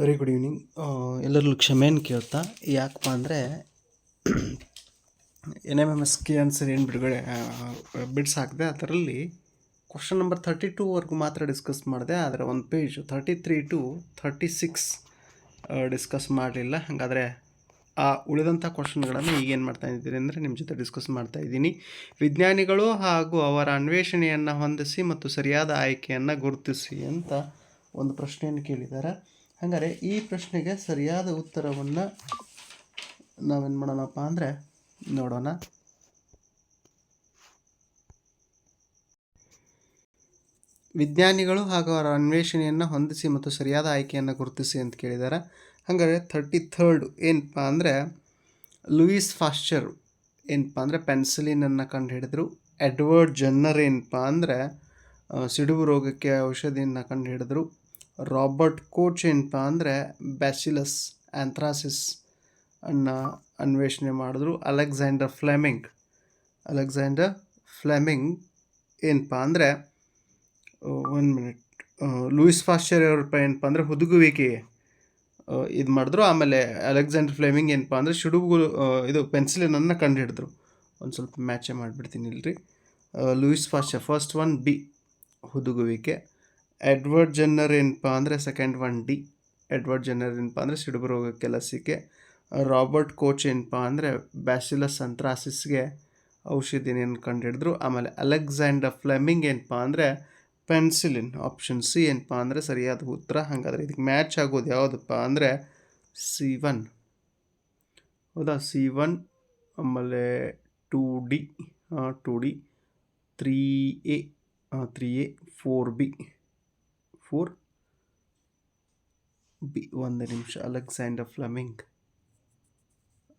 Very good evening ಎಲ್ಲರಲ್ಲೂ ಕ್ಷಮೆಯನ್ನು ಕೇಳ್ತಾ, ಯಾಕಪ್ಪ ಅಂದರೆ N M M S key answer ಏನು ಬಿಡುಗಡೆ ಬಿಡ್ಸ್ ಹಾಕಿದೆ ಅದರಲ್ಲಿ ಕ್ವಶನ್ ನಂಬರ್ ತರ್ಟಿ ಟೂವರೆಗೂ ಮಾತ್ರ ಡಿಸ್ಕಸ್ ಮಾಡಿದೆ, ಆದರೆ ಒಂದು page thirty three to thirty six discuss ಮಾಡಲಿಲ್ಲ. ಹಾಗಾದರೆ ಆ ಉಳಿದಂಥ ಕ್ವಶನ್ಗಳನ್ನು ಈಗೇನು ಮಾಡ್ತಾ ಇದ್ದೀನಿ ಅಂದರೆ ನಿಮ್ಮ ಜೊತೆ ಡಿಸ್ಕಸ್ ಮಾಡ್ತಾ ಇದ್ದೀನಿ. ವಿಜ್ಞಾನಿಗಳು ಹಾಗೂ ಅವರ ಅನ್ವೇಷಣೆಯನ್ನು ಹೊಂದಿಸಿ ಮತ್ತು ಸರಿಯಾದ ಆಯ್ಕೆಯನ್ನು ಗುರುತಿಸಿ ಅಂತ ಒಂದು ಪ್ರಶ್ನೆಯನ್ನು ಕೇಳಿದ್ದಾರೆ ಹಾಗಾದರೆ ಈ ಪ್ರಶ್ನೆಗೆ ಸರಿಯಾದ ಉತ್ತರವನ್ನು ನಾವೇನು ಮಾಡೋಣಪ್ಪ ಅಂದರೆ ನೋಡೋಣ. ವಿಜ್ಞಾನಿಗಳು ಹಾಗೂ ಅವರ ಅನ್ವೇಷಣೆಯನ್ನು ಹೊಂದಿಸಿ ಮತ್ತು ಸರಿಯಾದ ಆಯ್ಕೆಯನ್ನು ಗುರುತಿಸಿ ಅಂತ ಕೇಳಿದ್ದಾರೆ ಹಾಗಾದರೆ ಥರ್ಟಿ ಥರ್ಡ್ ಏನಪ್ಪ ಅಂದರೆ ಲೂಯಿಸ್ ಫಾಸ್ಚರ್ ಏನಪ್ಪ ಅಂದರೆ ಪೆನ್ಸಿಲಿನನ್ನು ಕಂಡುಹಿಡಿದ್ರು ಎಡ್ವರ್ಡ್ ಜನ್ನರ್ ಏನಪ್ಪ ಅಂದರೆ ಸಿಡುಬು ರೋಗಕ್ಕೆ ಔಷಧಿಯನ್ನು ಕಂಡುಹಿಡಿದ್ರು ರಾಬರ್ಟ್ ಕೋಚ್ ಏನಪ್ಪ ಅಂದರೆ ಬ್ಯಾಸಿಲಸ್ ಆಂಥ್ರಾಸಿಸ್ ಅನ್ನು ಅನ್ವೇಷಣೆ ಮಾಡಿದ್ರು. ಅಲೆಕ್ಸಾಂಡರ್ ಫ್ಲೆಮಿಂಗ್ ಅಲೆಕ್ಸಾಂಡರ್ ಫ್ಲೆಮಿಂಗ್ ಏನಪ್ಪ ಅಂದರೆ ಒಂದು ಮಿನಿಟ್. ಲೂಯಿಸ್ ಫಾಸ್ಟರ್ ಅವ್ರಪ್ಪ ಏನಪ್ಪ ಅಂದರೆ ಹುದುಗುವಿಕೆ. ಇದು ಮಾಡಿದ್ರು. ಆಮೇಲೆ ಅಲೆಕ್ಸಾಂಡರ್ ಫ್ಲೇಮಿಂಗ್ ಏನಪ್ಪ ಅಂದರೆ ಶುಡುಗು ಇದು ಪೆನ್ಸಿಲಿನನ್ನು ಕಂಡುಹಿಡಿದ್ರು ಒಂದು ಸ್ವಲ್ಪ ಮ್ಯಾಚೇ ಮಾಡಿಬಿಡ್ತೀನಿ ಇಲ್ರಿ. Louis Pasteur first one B ಹುದುಗುವಿಕೆ. Edward Jenner ಏನಪ್ಪ ಅಂದರೆ second one D. Edward Jenner ಏನಪ್ಪ ಅಂದರೆ ಸಿಡುಬು ರೋಗಕ್ಕೆ ಲಸಿಕೆ. ರಾಬರ್ಟ್ ಕೋಚ್ ಏನಪ್ಪ ಅಂದರೆ ಬ್ಯಾಸಿಲಸ್ ಅಂತ್ರಾಸಿಸ್ಗೆ ಔಷಧಿಯನ್ನು ಕಂಡುಹಿಡಿದ್ರು. ಆಮೇಲೆ ಅಲೆಕ್ಸಾಂಡರ್ ಫ್ಲೆಮಿಂಗ್ ಏನಪ್ಪ ಅಂದರೆ ಪೆನ್ಸಿಲಿನ್ ಆಪ್ಷನ್ ಸಿ ಏನಪ್ಪ ಅಂದರೆ ಸರಿಯಾದ ಉತ್ತರ. ಹಾಗಾದರೆ ಇದಕ್ಕೆ ಮ್ಯಾಚ್ ಆಗೋದು ಯಾವುದಪ್ಪ ಅಂದರೆ ಸಿ ಒನ್. ಹೌದಾ? ಸಿ ಒನ್, ಆಮೇಲೆ two D two D, three A three A, four B. Four. B, ಒಂದು ನಿಮಿಷ. Alexander Fleming.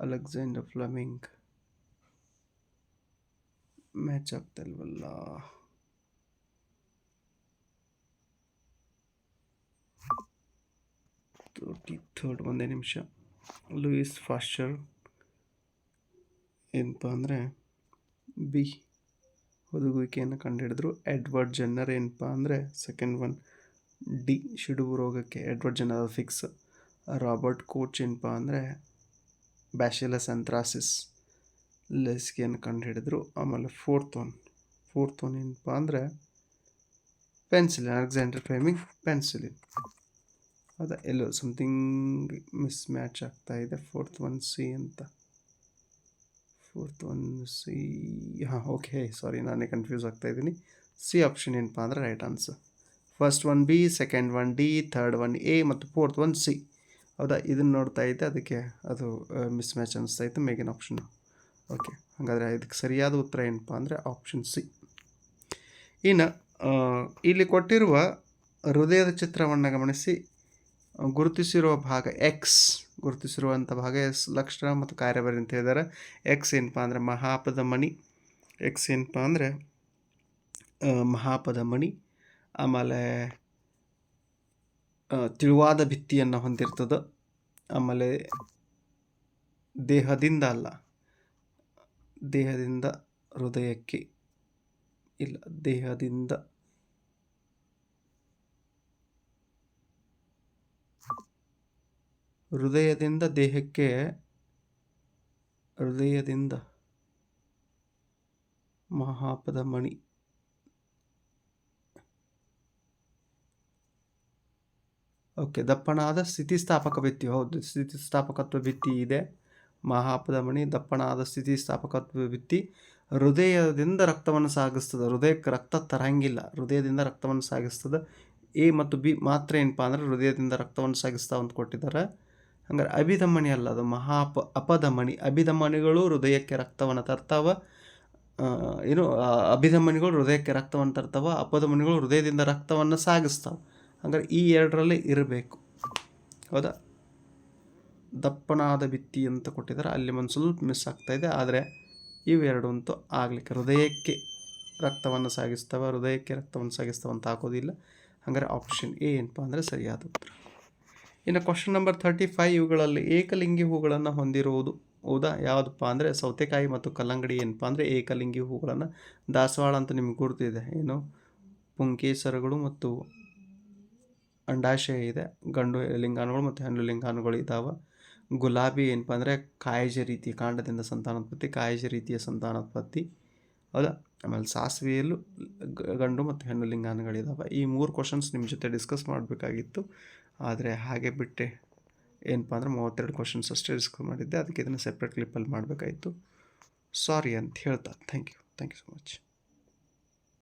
Alexander Fleming. Match ಆಗ್ತಾ ಇಲ್ವಲ್ಲ ತರ್ಟಿ ಥರ್ಡ್, ಒಂದೇ ನಿಮಿಷ. Louis Pasteur. ಏನಪ್ಪ ಅಂದರೆ, ಬಿ ಹುದುಗುವಿಕೆಯನ್ನು ಕಂಡುಹಿಡಿದ್ರು. ಎಡ್ವರ್ಡ್ ಜನ್ನರ್ ಏನಪ್ಪ ಅಂದರೆ ಸೆಕೆಂಡ್ ಒನ್ ಡಿ ಶಿಡುಬು ರೋಗಕ್ಕೆ Edward Jenner fix. Robert Koch ಏನಪ್ಪ ಅಂದರೆ ಬ್ಯಾಶಿಲಸ್ ಅಂಥ್ರಾಸಿಸ್ ಲಸಿಕೆಯನ್ನು ಕಂಡುಹಿಡಿದ್ರು ಆಮೇಲೆ ಫೋರ್ತ್ ಒನ್. ಫೋರ್ತ್ ಒನ್ ಏನಪ್ಪ ಅಂದರೆ ಪೆನ್ಸಿಲಿನ್, ಅಲೆಕ್ಸಾಂಡರ್ ಫ್ಲೇಮಿಂಗ್ ಪೆನ್ಸಿಲಿನ್. ಅದ ಎಲ್ಲೋ ಸಮಥಿಂಗ್ ಮಿಸ್ ಮ್ಯಾಚ್ ಆಗ್ತಾ ಇದೆ. ಫೋರ್ತ್ ಒನ್ ಸಿ ಅಂತ. ಫೋರ್ತ್ ಒನ್ ಸಿ, ಹಾಂ ಓಕೆ ಸಾರಿ ನಾನೇ ಕನ್ಫ್ಯೂಸ್ ಆಗ್ತಾ ಇದ್ದೀನಿ. ಸಿ ಆಪ್ಷನ್ ಏನಪ್ಪ ಅಂದರೆ right answer. First one B second one D third one A ಮತ್ತು ಫೋರ್ತ್ ಒನ್ ಸಿ ಹೌದಾ? ಇದನ್ನು ನೋಡ್ತಾ ಇದ್ದೆ, ಅದಕ್ಕೆ ಅದು ಮಿಸ್ ಮ್ಯಾಚ್ ಅನಿಸ್ತಾ ಇತ್ತು, ಮೇಗಿನ ಆಪ್ಷನ್ ಓಕೆ ಹಾಗಾದರೆ ಇದಕ್ಕೆ ಸರಿಯಾದ ಉತ್ತರ ಏನಪ್ಪ ಅಂದರೆ ಆಪ್ಷನ್ ಸಿ ಇನ್ನು ಇಲ್ಲಿ ಕೊಟ್ಟಿರುವ ಹೃದಯದ ಚಿತ್ರವನ್ನು ಗಮನಿಸಿ. ಗುರುತಿಸಿರುವ ಭಾಗ ಎಕ್ಸ್ ಗುರುತಿಸಿರುವಂಥ ಭಾಗ ಎಸ್ ಲಕ್ಷಣ ಮತ್ತು ಕಾರ್ಯಭಾರಿ ಅಂತ ಹೇಳಿದ್ದಾರೆ ಎಕ್ಸ್ ಏನಪ್ಪ ಅಂದರೆ ಮಹಾಪದ ಮಣಿ ಎಕ್ಸ್ ಏನಪ್ಪ ಅಂದರೆ ಮಹಾಪದ ಮಣಿ ಆಮೇಲೆ ತಿಳುವಾದ ಭಿತ್ತಿಯನ್ನು ಹೊಂದಿರ್ತದೆ. ಆಮೇಲೆ, ದೇಹದಿಂದ ಅಲ್ಲ, ದೇಹದಿಂದ ಹೃದಯಕ್ಕೆ, ಇಲ್ಲ, ದೇಹದಿಂದ ಹೃದಯದಿಂದ ದೇಹಕ್ಕೆ, ಹೃದಯದಿಂದ ಮಹಾಪದ ಮಣಿ ಓಕೆ ದಪ್ಪಣಾದ ಸ್ಥಿತಿಸ್ಥಾಪಕ ಭಿತ್ತಿ ಹೌದು, ಸ್ಥಿತಿಸ್ಥಾಪಕತ್ವ ಭಿತ್ತಿ ಇದೆ. ಮಹಾಪದಮಣಿ ದಪ್ಪನಾದ ಸ್ಥಿತಿಸ್ಥಾಪಕತ್ವ ಭಿತ್ತಿ ಹೃದಯದಿಂದ ರಕ್ತವನ್ನು ಸಾಗಿಸ್ತದೆ. ಹೃದಯಕ್ಕೆ ರಕ್ತ ತರಂಗಿಲ್ಲ, ಹೃದಯದಿಂದ ರಕ್ತವನ್ನು ಸಾಗಿಸ್ತದೆ. ಎ ಮತ್ತು ಬಿ ಮಾತ್ರ ಏನಪ್ಪ ಅಂದರೆ ಹೃದಯದಿಂದ ರಕ್ತವನ್ನು ಸಾಗಿಸ್ತಾ ಅಂತ ಕೊಟ್ಟಿದ್ದಾರೆ. ಹಂಗಾರೆ ಅಭಿಧಮಣಿ ಅಲ್ಲ ಅದು, ಮಹಾಪ ಅಪಧಮಣಿ ಅಭಿಧಮಣಿಗಳು ಹೃದಯಕ್ಕೆ ರಕ್ತವನ್ನು ತರ್ತಾವ. ಏನು ಅಭಿಧಮಣಿಗಳು ಹೃದಯಕ್ಕೆ ರಕ್ತವನ್ನು ತರ್ತಾವ. ಅಪಧಮನಿಗಳು ಹೃದಯದಿಂದ ರಕ್ತವನ್ನು ಸಾಗಿಸ್ತಾವೆ. ಹಂಗಾರೆ ಈ ಎರಡರಲ್ಲಿ ಇರಬೇಕು. ಹೌದಾ? ದಪ್ಪನಾದ ಭಿತ್ತಿ ಅಂತ ಕೊಟ್ಟಿದ್ದಾರೆ. ಅಲ್ಲಿ ಒಂದು ಸ್ವಲ್ಪ ಮಿಸ್ ಆಗ್ತಾ ಇದೆ. ಆದರೆ ಇವೆರಡು ಅಂತೂ ಆಗಲಿಕ್ಕೆ ಹೃದಯಕ್ಕೆ ರಕ್ತವನ್ನು ಸಾಗಿಸ್ತವೆ. ಹೃದಯಕ್ಕೆ ರಕ್ತವನ್ನು ಸಾಗಿಸ್ತವೆ ಅಂತ ಹಾಕೋದಿಲ್ಲ. ಹಾಗಾದರೆ ಆಪ್ಷನ್ ಎ ಏನಪ್ಪ ಅಂದರೆ ಸರಿಯಾದ ಉತ್ತರ. ಇನ್ನು ಕ್ವಶನ್ ನಂಬರ್ ತರ್ಟಿ ಫೈವ್ ಇವುಗಳಲ್ಲಿ ಏಕಲಿಂಗಿ ಹೂಗಳನ್ನು ಹೊಂದಿರುವುದು. ಹೌದಾ? ಯಾವುದಪ್ಪ ಅಂದರೆ ಸೌತೆಕಾಯಿ ಮತ್ತು ಕಲ್ಲಂಗಡಿ ಏನಪ್ಪ ಅಂದರೆ ಏಕಲಿಂಗಿ ಹೂಗಳನ್ನು. ದಾಸವಾಳ ಅಂತ ನಿಮ್ಗೆ ಗುರುತಿದೆ. ಏನು? ಪುಂಕೇಸರಗಳು ಮತ್ತು ಅಂಡಾಶಯ ಇದೆ, ಗಂಡು ಲಿಂಗಾಣುಗಳು ಮತ್ತು ಹೆಣ್ಣು ಲಿಂಗಾಣುಗಳು ಇದ್ದಾವೆ ಗುಲಾಬಿ ಏನಪ್ಪ ಅಂದರೆ ಕಾಯಜ ರೀತಿಯ ಕಾಂಡದಿಂದ ಸಂತಾನೋತ್ಪತ್ತಿ, ಕಾಯಜ ರೀತಿಯ ಸಂತಾನೋತ್ಪತ್ತಿ. ಹೌದಾ? ಆಮೇಲೆ ಸಾಸಿವೆಯಲ್ಲೂ ಗಂಡು ಮತ್ತು ಹೆಣ್ಣು ಲಿಂಗಾಣುಗಳಿದ್ದಾವೆ ಈ ಮೂರು ಕ್ವಶನ್ಸ್ ನಿಮ್ಮ ಜೊತೆ ಡಿಸ್ಕಸ್ ಮಾಡಬೇಕಾಗಿತ್ತು. ಆದರೆ ಹಾಗೆ ಬಿಟ್ಟೆ. ಏನಪ್ಪ ಅಂದರೆ ಮೂವತ್ತೆರಡು ಕ್ವಶನ್ಸ್ ಅಷ್ಟೇ ಡಿಸ್ಕಸ್ ಮಾಡಿದ್ದೆ. ಅದಕ್ಕೆ ಇದನ್ನು ಸೆಪ್ರೇಟ್ ಕ್ಲಿಪ್ಪಲ್ಲಿ ಮಾಡಬೇಕಾಯಿತು. ಸಾರಿ ಅಂತ ಹೇಳ್ತಾ thank you thank you so much